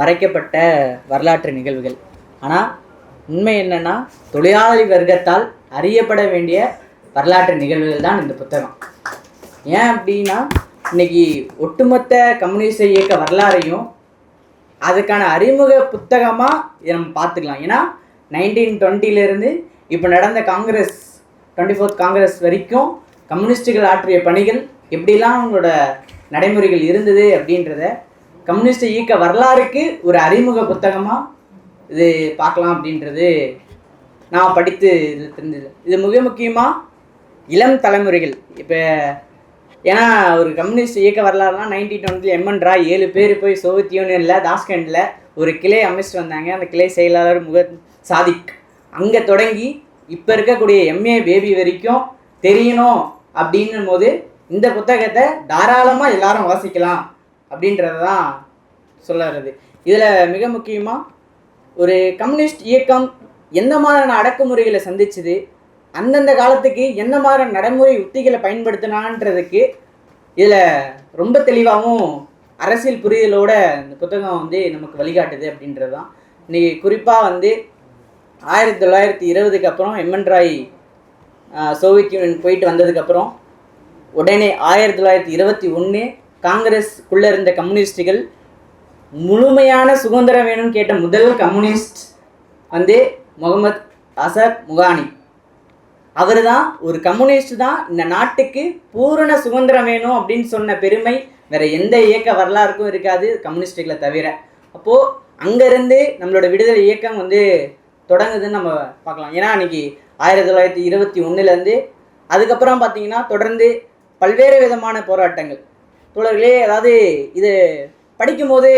மறைக்கப்பட்ட வரலாற்று நிகழ்வுகள். ஆனால் உண்மை என்னென்னா தொழிலாளி வர்க்கத்தால் அறியப்பட வேண்டிய வரலாற்று நிகழ்வுகள் தான் இந்த புத்தகம். ஏன் அப்படின்னா இன்னைக்கு ஒட்டுமொத்த கம்யூனிஸ்ட இயக்க வரலாறையும் அதுக்கான அறிமுக புத்தகமாக இதை நம்ம பார்த்துக்கலாம். ஏன்னா நைன்டீன் டுவெண்ட்டிலேருந்து இப்போ நடந்த காங்கிரஸ் டுவெண்ட்டி ஃபோர்த் காங்கிரஸ் வரைக்கும் கம்யூனிஸ்டுகள் ஆற்றிய பணிகள் எப்படிலாம் அவங்களோட நடைமுறைகள் இருந்தது அப்படின்றத கம்யூனிஸ்ட் இயக்க வரலாறுக்கு ஒரு அறிமுக புத்தகமாக இது பார்க்கலாம் அப்படின்றது நான் படித்து இது தெரிஞ்சது. இது மிக முக்கியமாக இளம் தலைமுறைகள். இப்போ ஏன்னா ஒரு கம்யூனிஸ்ட் இயக்க வரலாறுனா நைன்டி டுவெண்ட்டில் எம்என் ரா ஏழு பேர் போய் சோவியத் யூனியனில் தாஸ்கண்டில் ஒரு கிளை அமைச்சிட்டு வந்தாங்க. அந்த கிளை செயலாளர் முக சாதிக். அங்கே தொடங்கி இப்போ இருக்கக்கூடிய எம்ஏ பேபி வரைக்கும் தெரியணும் அப்படின்னும் போது இந்த புத்தகத்தை தாராளமாக எல்லாரும் வாசிக்கலாம். அப்படின்றத தான் சொல்லறது இதில் மிக முக்கியமாக ஒரு கம்யூனிஸ்ட் இயக்கம் எந்த மாதிரியான அடக்குமுறைகளை சந்திச்சுது அந்தந்த காலத்துக்கு என்ன மாதிரியான நடைமுறை உத்திகளை பயன்படுத்தினான்றதுக்கு இதில் ரொம்ப தெளிவாகவும் அரசியல் புரிதலோட இந்த புத்தகம் வந்து நமக்கு வழிகாட்டுது அப்படின்றது தான் இன்றைக்கி குறிப்பாக வந்து ஆயிரத்தி தொள்ளாயிரத்தி இருபதுக்கு அப்புறம் எம்என் ராய் சோவியத் யூனியன் போயிட்டு வந்ததுக்கப்புறம் உடனே ஆயிரத்தி தொள்ளாயிரத்தி இருபத்தி ஒன்று காங்கிரஸ்க்குள்ளே இருந்த கம்யூனிஸ்டுகள் முழுமையான சுதந்திரம் வேணும்னு கேட்ட முதல் கம்யூனிஸ்ட் வந்து முகமது அசர் முகானி. அவர் தான் ஒரு கம்யூனிஸ்ட் தான் இந்த நாட்டுக்கு பூரண சுதந்திரம் வேணும் அப்படின்னு சொன்ன பெருமை வேற எந்த இயக்க வரலாறுக்கும் இருக்காது கம்யூனிஸ்டுகளை தவிர. அப்போது அங்கேருந்து நம்மளோட விடுதலை இயக்கம் வந்து தொடங்குதுன்னு நம்ம பார்க்கலாம். ஏன்னா அன்றைக்கி ஆயிரத்தி தொள்ளாயிரத்தி இருபத்தி ஒன்றுலேருந்து அதுக்கப்புறம் பார்த்திங்கன்னா தொடர்ந்து பல்வேறு விதமான போராட்டங்கள். தோழர்களே அதாவது இது படிக்கும்போது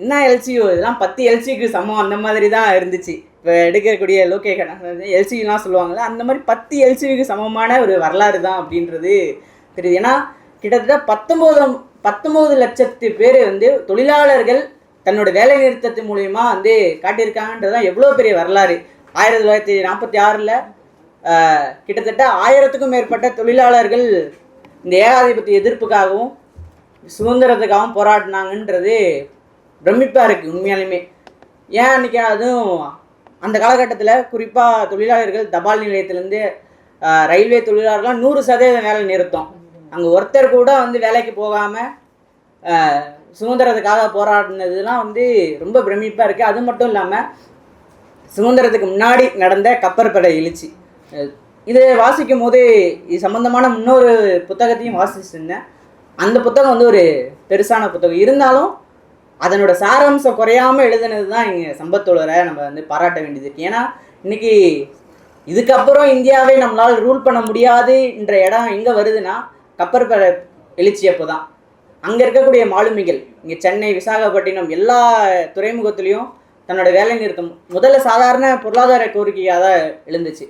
என்ன எல்சியோ இதெல்லாம் பத்து எல்சிக்கு சமம். அந்த மாதிரி தான் இருந்துச்சு. இப்போ எடுக்கக்கூடிய லோகே எல்சிலாம் சொல்லுவாங்கல்ல அந்த மாதிரி பத்து எல்சிக்கு சமமான ஒரு வரலாறு தான் அப்படின்றது தெரியுது. ஏன்னா கிட்டத்தட்ட பத்தொம்போது பத்தொம்போது லட்சத்து பேர் வந்து தொழிலாளர்கள் தன்னோட வேலை நிறுத்தத்து மூலயமா வந்து காட்டியிருக்காங்கன்றது தான் எவ்வளோ பெரிய வரலாறு. ஆயிரத்தி தொள்ளாயிரத்தி நாற்பத்தி ஆறில் கிட்டத்தட்ட ஆயிரத்துக்கும் மேற்பட்ட தொழிலாளர்கள் இந்த ஏகாதிபத்திய எதிர்ப்புக்காகவும் சுதந்திரத்துக்காகவும் போராடினாங்கன்றது பிரமிப்பாக இருக்குது உண்மையாலுமே. ஏன் அன்றைக்கி அதுவும் அந்த காலகட்டத்தில் குறிப்பாக தொழிலாளர்கள் தபால் நிலையத்திலேருந்து ரயில்வே தொழிலாளர்கள்லாம் நூறு சதவீதம் வேலை நிறுத்தம். அங்கே ஒருத்தர் கூட வந்து வேலைக்கு போகாமல் சுதந்திரத்துக்காக போராடினதுலாம் வந்து ரொம்ப பிரமிப்பாக இருக்குது அது மட்டும் இல்லாமல் சுதந்திரத்துக்கு முன்னாடி நடந்த கப்பற்படை எழுச்சி. இது வாசிக்கும் போதே இது சம்மந்தமான இன்னொரு புத்தகத்தையும் வாசிச்சிருந்தேன். அந்த புத்தகம் வந்து ஒரு பெருசான புத்தகம். இருந்தாலும் அதனோட சாராம்சம் குறையாம எழுதுனது தான் இங்கே சம்பத்தோழரை நம்ம வந்து பாராட்ட வேண்டியது இருக்கு. ஏன்னா இன்னைக்கு இதுக்கப்புறம் இந்தியாவை நம்மளால் ரூல் பண்ண முடியாதுன்ற இடம் எங்கே வருதுன்னா கப்பற்படை எழுச்சி அப்போ தான் அங்கே இருக்கக்கூடிய மாலுமிகள் இங்கே சென்னை விசாகப்பட்டினம் எல்லா துறைமுகத்துலேயும் தன்னோட வேலை நிறுத்தம் முதல்ல சாதாரண பொருளாதார கோரிக்கையாக தான் எழுந்துச்சு.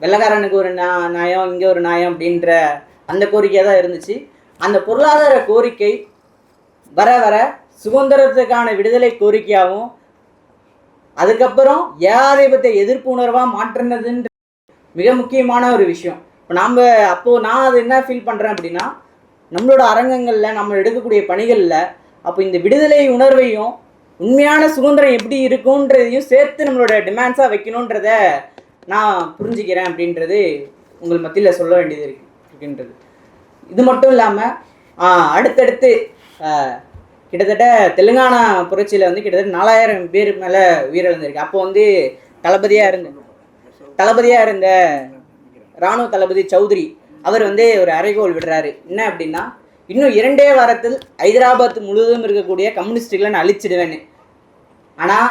வெள்ளக்காரனுக்கு ஒரு நா நியாயம் இங்கே ஒரு நியாயம் அப்படின்ற அந்த கோரிக்கையாக தான் இருந்துச்சு. அந்த பொருளாதார கோரிக்கை வர வர சுதந்திரத்துக்கான விடுதலை கோரிக்கையாகவும் அதுக்கப்புறம் ஏகாதிபத்திய எதிர்ப்பு உணர்வாக மாற்றினதுன்ற மிக முக்கியமான ஒரு விஷயம். இப்போ நாம் அப்போது நான் அது என்ன ஃபீல் பண்ணுறேன் அப்படின்னா நம்மளோட அரங்கங்களில் நம்ம எடுக்கக்கூடிய பணிகளில் அப்போ இந்த விடுதலை உணர்வையும் உண்மையான சுதந்திரம் எப்படி இருக்குன்றதையும் சேர்த்து நம்மளோட டிமாண்ட்ஸாக வைக்கணுன்றத நான் புரிஞ்சுக்கிறேன் அப்படின்றது உங்கள் மத்தியில் சொல்ல வேண்டியது இருக்கு இருக்கின்றது. இது மட்டும் இல்லாமல் அடுத்தடுத்து கிட்டத்தட்ட தெலுங்கானா புரட்சியில் வந்து கிட்டத்தட்ட நாலாயிரம் பேர் மேலே உயிரிழந்திருக்கு. அப்போ வந்து தளபதியாக இருந்த தளபதியாக இருந்த ராணுவ தளபதி சௌத்ரி அவர் வந்து ஒரு அறைகோல் விடுறாரு. என்ன அப்படின்னா இன்னும் இரண்டே வாரத்தில் ஹைதராபாத் முழுவதும் இருக்கக்கூடிய கம்யூனிஸ்டுகளை நான் அழிச்சிடுவேன்னு. ஆனால்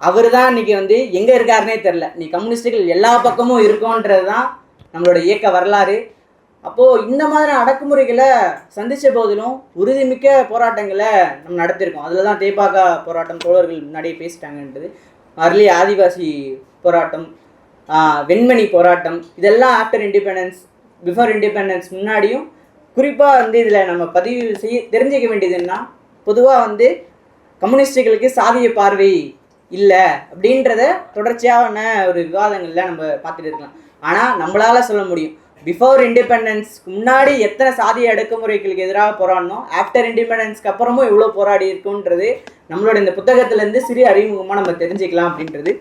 அவர் தான் இன்றைக்கி வந்து எங்கே இருக்காருனே தெரில நீ கம்யூனிஸ்டுகள் எல்லா பக்கமும் இருக்கோன்றது தான் நம்மளோட இயக்க வரலாறு. அப்போது இந்த மாதிரி அடக்குமுறைகளை சந்தித்த போதிலும் உறுதிமிக்க போராட்டங்களை நம்ம நடத்தியிருக்கோம். அதில் தான் தேபாகா போராட்டம் தோழர்கள் முன்னாடியே பேசிட்டாங்கன்றது. அர்லி ஆதிவாசி போராட்டம் வெண்மணி போராட்டம் இதெல்லாம் ஆஃப்டர் இண்டிபெண்டன்ஸ் பிஃபோர் இண்டிபெண்டன்ஸ் முன்னாடியும் குறிப்பாக வந்து இதில் நம்ம பதிவு செய்ய தெரிஞ்சுக்க வேண்டியதுன்னா பொதுவாக வந்து கம்யூனிஸ்டுகளுக்கு சாதிய பார்வை இல்லை அப்படின்றத தொடர்ச்சியான ஒரு விவாதங்களில் நம்ம பார்த்துட்டு இருக்கலாம். ஆனால் நம்மளால் சொல்ல முடியும். பிஃபோர் இண்டிபெண்டன்ஸ்க்கு முன்னாடி எத்தனை சாதிய அடக்குமுறைகளுக்கு எதிராக போராடணும் ஆஃப்டர் இண்டிபெண்டன்ஸ்க்கு அப்புறமும் இவ்வளோ போராடி இருக்குன்றது நம்மளோட இந்த புத்தகத்திலேருந்து சிறிய அறிமுகமாக நம்ம தெரிஞ்சுக்கலாம் அப்படின்றது.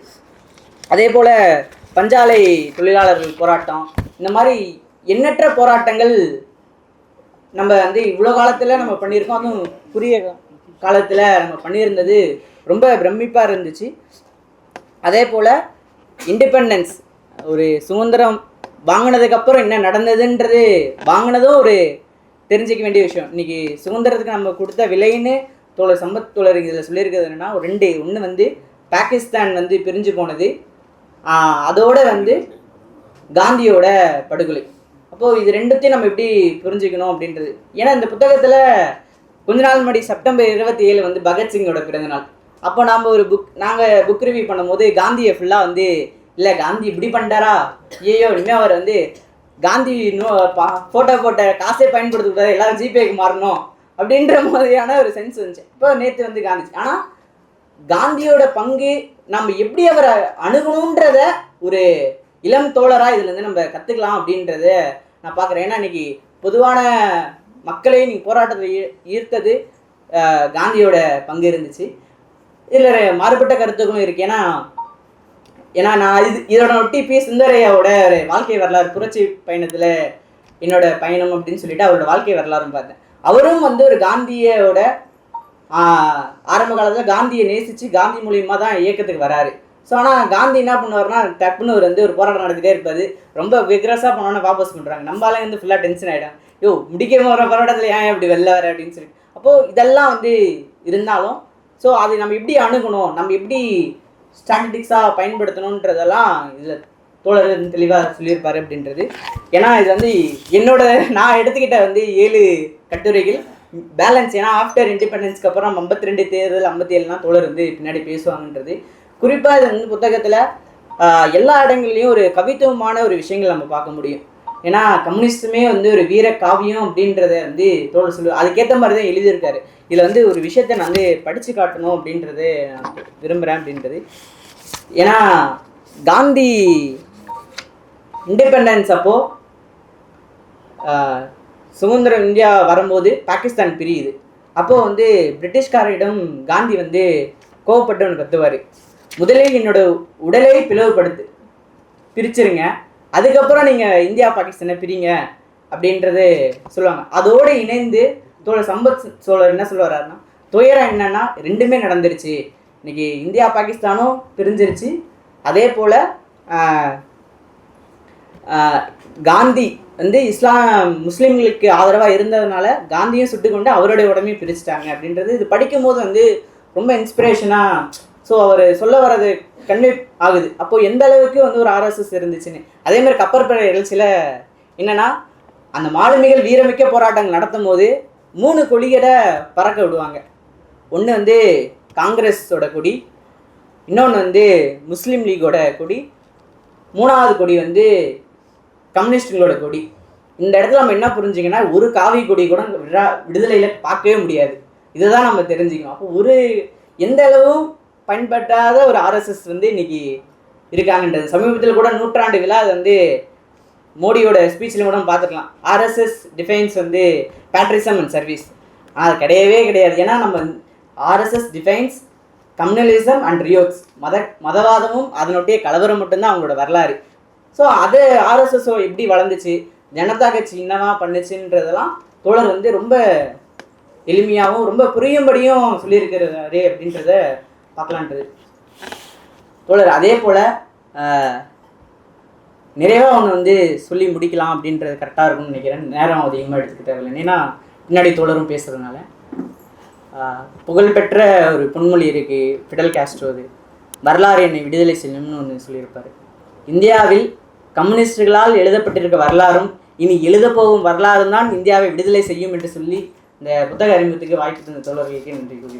அதே போல் பஞ்சாலை தொழிலாளர்கள் போராட்டம் இந்த மாதிரி எண்ணற்ற போராட்டங்கள் நம்ம வந்து இவ்வளோ காலத்தில் நம்ம பண்ணியிருக்கோம். அதுவும் புரிய காலத்தில் நம்ம பண்ணியிருந்தது ரொம்ப பிரமிப்பாக இருந்துச்சு. அதே போல் இண்டிபெண்டன்ஸ் ஒரு சுதந்திரம் வாங்கினதுக்கப்புறம் என்ன நடந்ததுன்றது வாங்கினதும் ஒரு தெரிஞ்சிக்க வேண்டிய விஷயம். இன்னைக்கு சுதந்திரத்துக்கு நம்ம கொடுத்த விலைன்னு தோழர் சம்பத் தோழர் இதில் சொல்லியிருக்கிறது என்னென்னா ஒரு ரெண்டு ஒன்று வந்து பாகிஸ்தான் வந்து பிரிஞ்சு போனது. அதோடு அதோட வந்து காந்தியோட படுகொலை. அப்போது இது ரெண்டுத்தையும் நம்ம எப்படி புரிஞ்சுக்கணும் அப்படின்றது. ஏன்னா இந்த புத்தகத்தில் கொஞ்ச நாள் முன்னாடி செப்டம்பர் இருபத்தி ஏழு வந்து பகத்சிங்கோட பிறந்தநாள். அப்போ நாம் ஒரு புக் நாங்கள் புக் ரிவ்யூ பண்ணும்போது காந்தியை ஃபுல்லாக வந்து இல்லை காந்தி இப்படி பண்ணிட்டாரா ஐயோ இனிமேல் அவர் வந்து காந்தி ஃபோட்டோ போட்ட காசே பயன்படுத்தக்கூடாது எல்லாரும் ஜிபேக்கு மாறணும். அப்படின்ற மாதிரியான ஒரு சென்ஸ் வந்துச்சு. இப்போ நேற்று வந்து காந்தி ஆனால் காந்தியோட பங்கு நம்ம எப்படி அவரை அணுகணுன்றத ஒரு இளம் தோழராக இதுலேருந்து நம்ம கற்றுக்கலாம் அப்படின்றத நான் பார்க்குறேன் ஏன்னா இன்னைக்கு பொதுவான மக்களை நீ போராட்டத்தில் ஈ- ஈர்த்தது காந்தியோட பங்கு இருந்துச்சு. இதில் மாறுபட்ட கருத்துக்களும் இருக்கு. ஏன்னா ஏன்னா நான் இது இதோட ஒட்டி பி சுந்தரையாவோட ஒரு வாழ்க்கை வரலாறு புரட்சி பயணத்தில் என்னோட பயணம் அப்படின்னு சொல்லிட்டு அவரோட வாழ்க்கை வரலாறும் பார்த்தேன். அவரும் வந்து ஒரு காந்தியோட ஆரம்ப காலத்தில் காந்தியை நேசித்து காந்தி மூலியமாக தான் இயக்கத்துக்கு வராரு. ஸோ ஆனால் காந்தி என்ன பண்ணுவார்னா டக்குன்னு அவர் வந்து ஒரு போராட்டம் நடந்துகிட்டே இருப்பாரு. ரொம்ப விக்ரஸாக போனோன்னே வாபஸ் பண்ணுறாங்க நம்மளால வந்து ஃபுல்லாக டென்ஷன் ஆகிடும் யோ முடிக்க போகிற போராட்டத்தில் ஏன் இப்படி வெளில வர அப்படின்னு சொல்லிட்டு அப்போது இதெல்லாம் வந்து இருந்தாலும் ஸோ அதை நம்ம எப்படி அணுகணும் நம்ம எப்படி ஸ்டாட்டிக்ஸாக பயன்படுத்தணுன்றதெல்லாம் இதில் தோழர் தெளிவாக சொல்லியிருப்பார் அப்படின்றது. ஏன்னா இது வந்து என்னோட நான் எடுத்துக்கிட்ட வந்து ஏழு கட்டுரைகள். பேலன்ஸ் ஏன்னா ஆஃப்டர் இண்டிபெண்டன்ஸ்க்கு அப்புறம் ஐம்பத்தி ரெண்டு தேர்தல் ஐம்பத்தி ஏழுலாம் தோழர் வந்து பின்னாடி பேசுவாங்கன்றது. குறிப்பாக இது வந்து புத்தகத்தில் எல்லா இடங்கள்லையும் ஒரு கவித்துவமான ஒரு விஷயங்கள் நம்ம பார்க்க முடியும். ஏன்னா கம்யூனிஸ்டுமே வந்து ஒரு வீர காவியம் அப்படின்றத வந்து தோல் சொல்லு அதுக்கேற்ற மாதிரி தான் எழுதியிருக்காரு. இதில் வந்து ஒரு விஷயத்த நான் வந்து படித்து காட்டணும் அப்படின்றத நான் விரும்புகிறேன் அப்படின்றது. ஏன்னா காந்தி இண்டிபெண்டன்ஸ் அப்போது சுதந்திரம் இந்தியா வரும்போது பாகிஸ்தான் பிரியுது. அப்போது வந்து பிரிட்டிஷ்காரரிடம் காந்தி வந்து கோவப்பட்டு ஒன்று கத்துவார். முதலில் என்னோட உடலை பிளவுபடுத்து பிரிச்சிருங்க. அதுக்கப்புறம் நீங்கள் இந்தியா பாகிஸ்தானை பிரிங்க அப்படின்றது சொல்லுவாங்க. அதோடு இணைந்து தோழர் சம்பத் சோழர் என்ன சொல்லுவாருன்னா துயரம் என்னன்னா ரெண்டுமே நடந்துருச்சு. இன்னைக்கு இந்தியா பாகிஸ்தானும் பிரிஞ்சிருச்சு. அதே போல் காந்தி வந்து இஸ்லாம் முஸ்லீம்களுக்கு ஆதரவாக இருந்ததுனால காந்தியும் சுட்டுக்கொண்டு அவருடைய உடம்பையும் பிரிச்சுட்டாங்க அப்படின்றது இது படிக்கும்போது வந்து ரொம்ப இன்ஸ்பிரேஷனாக ஸோ அவர் சொல்ல வர்றது கன்வே ஆகுது. அப்போது எந்த அளவுக்கு வந்து ஒரு ஆர்எஸ்எஸ் இருந்துச்சுன்னு. அதே மாதிரி கப்பற்படை சில என்னென்னா அந்த மாலுமிகள் வீரமிக்க போராட்டங்கள் நடத்தும் போது மூணு கொடிகளை பறக்க விடுவாங்க. ஒன்று வந்து காங்கிரஸோட கொடி இன்னொன்று வந்து முஸ்லீம் லீகோட கொடி மூணாவது கொடி வந்து கம்யூனிஸ்டுகளோட கொடி. இந்த இடத்துல நம்ம என்ன புரிஞ்சிங்கன்னா ஒரு காவி கொடி கூட விழா விடுதலையில் பார்க்கவே முடியாது. இதுதான் நம்ம தெரிஞ்சுக்கணும். அப்போ ஒரு எந்த அளவும் பயன்பட்டாத ஒரு ஆர்எஸ்எஸ் வந்து இன்னைக்கு இருக்காங்கன்றது. சமீபத்தில் கூட நூற்றாண்டு விழா அது வந்து மோடியோட ஸ்பீச்சில் கூட பார்த்துக்கலாம். ஆர்எஸ்எஸ் டிஃபைன்ஸ் வந்து பேட்ரிசம் அண்ட் சர்வீஸ் ஆனால் அது கிடையவே கிடையாது. ஏன்னா நம்ம RSS defines communalism and riots மத மதவாதமும் அதனுடைய கலவரம் மட்டும்தான் அவங்களோட வரலாறு. ஸோ அது ஆர்எஸ்எஸ் எப்படி வளர்ந்துச்சு? ஜனதா கட்சி என்னவா பண்ணுச்சுன்றதெல்லாம் தோழர் வந்து ரொம்ப எளிமையாகவும் ரொம்ப புரியும்படியும் சொல்லியிருக்கிறாரு அப்படின்றத பார்க்கலான்றது. தோழர் அதே போல் நிறைவாக ஒன்று வந்து சொல்லி முடிக்கலாம் அப்படின்றது கரெக்டாக இருக்கும்னு நினைக்கிறேன். நேரம் அதிகமாக எடுத்துக்க தேவையில்லை. ஏன்னா பின்னாடி தோழரும் பேசுகிறதுனால புகழ்பெற்ற ஒரு பொன்மொழி இருக்குது ஃபிடல் காஸ்ட்ரோது வரலாறு என்னை விடுதலை செய்யணும்னு ஒன்று சொல்லியிருப்பார். இந்தியாவில் கம்யூனிஸ்டுகளால் எழுதப்பட்டிருக்க வரலாறும் இனி எழுதப்போகும் வரலாறும் தான் இந்தியாவை விடுதலை செய்யும் என்று சொல்லி இந்த புத்தக அறிமுகத்துக்கு வாய்ப்பு தந்த தோழர்களுக்கு நன்றி கூறி